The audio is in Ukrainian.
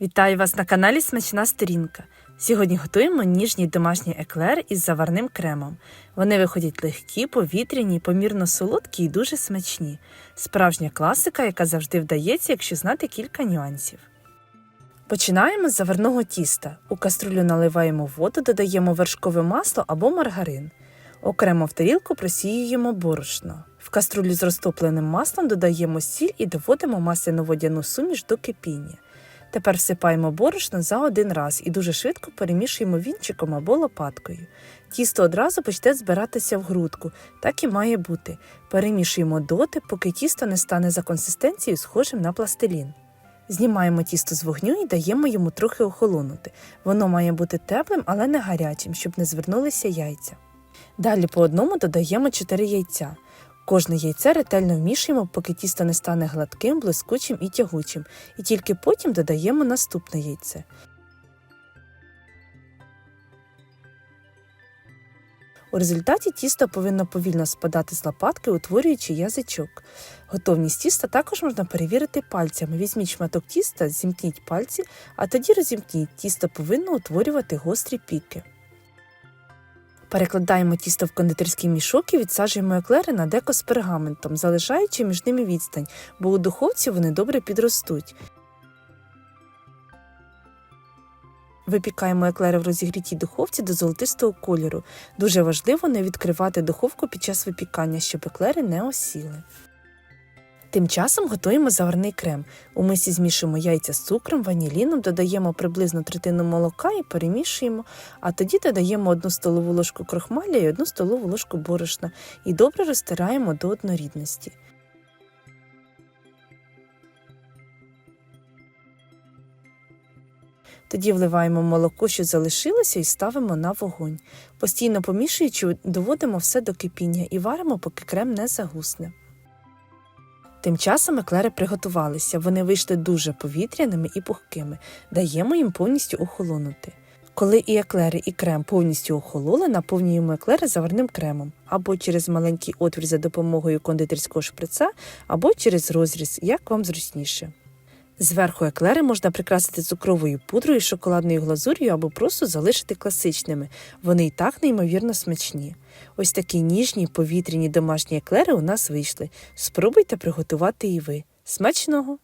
Вітаю вас на каналі Смачна Сторінка. Сьогодні готуємо ніжні домашні еклер із заварним кремом. Вони виходять легкі, повітряні, помірно солодкі і дуже смачні. Справжня класика, яка завжди вдається, якщо знати кілька нюансів. Починаємо з заварного тіста. У каструлю наливаємо воду, додаємо вершкове масло або маргарин. Окремо в тарілку просіюємо борошно. В каструлю з розтопленим маслом додаємо сіль і доводимо масляно-водяну суміш до кипіння. Тепер всипаємо борошно за один раз і дуже швидко перемішуємо вінчиком або лопаткою. Тісто одразу почне збиратися в грудку, так і має бути. Перемішуємо доти, поки тісто не стане за консистенцією схожим на пластилін. Знімаємо тісто з вогню і даємо йому трохи охолонути. Воно має бути теплим, але не гарячим, щоб не звернулися яйця. Далі по одному додаємо 4 яйця. Кожне яйце ретельно вмішуємо, поки тісто не стане гладким, блискучим і тягучим, і тільки потім додаємо наступне яйце. У результаті тісто повинно повільно спадати з лопатки, утворюючи язичок. Готовність тіста також можна перевірити пальцями. Візьміть шматок тіста, зімкніть пальці, а тоді розімкніть. Тісто повинно утворювати гострі піки. Перекладаємо тісто в кондитерський мішок і відсаджуємо еклери на деко з пергаментом, залишаючи між ними відстань, бо у духовці вони добре підростуть. Випікаємо еклери в розігрітій духовці до золотистого кольору. Дуже важливо не відкривати духовку під час випікання, щоб еклери не осіли. Тим часом готуємо заварний крем. У мисі змішуємо яйця з цукром, ваніліном, додаємо приблизно третину молока і перемішуємо, а тоді додаємо одну столову ложку крохмаля і одну столову ложку борошна і добре розтираємо до однорідності. Тоді вливаємо молоко, що залишилося, і ставимо на вогонь. Постійно помішуючи, доводимо все до кипіння і варимо, поки крем не загусне. Тим часом еклери приготувалися, вони вийшли дуже повітряними і пухкими, даємо їм повністю охолонути. Коли і еклери, і крем повністю охололи, наповнюємо еклери заварним кремом або через маленький отвір за допомогою кондитерського шприца, або через розріз, як вам зручніше. Зверху еклери можна прикрасити цукровою пудрою, шоколадною глазур'ю або просто залишити класичними. Вони і так неймовірно смачні. Ось такі ніжні повітряні домашні еклери у нас вийшли. Спробуйте приготувати і ви. Смачного!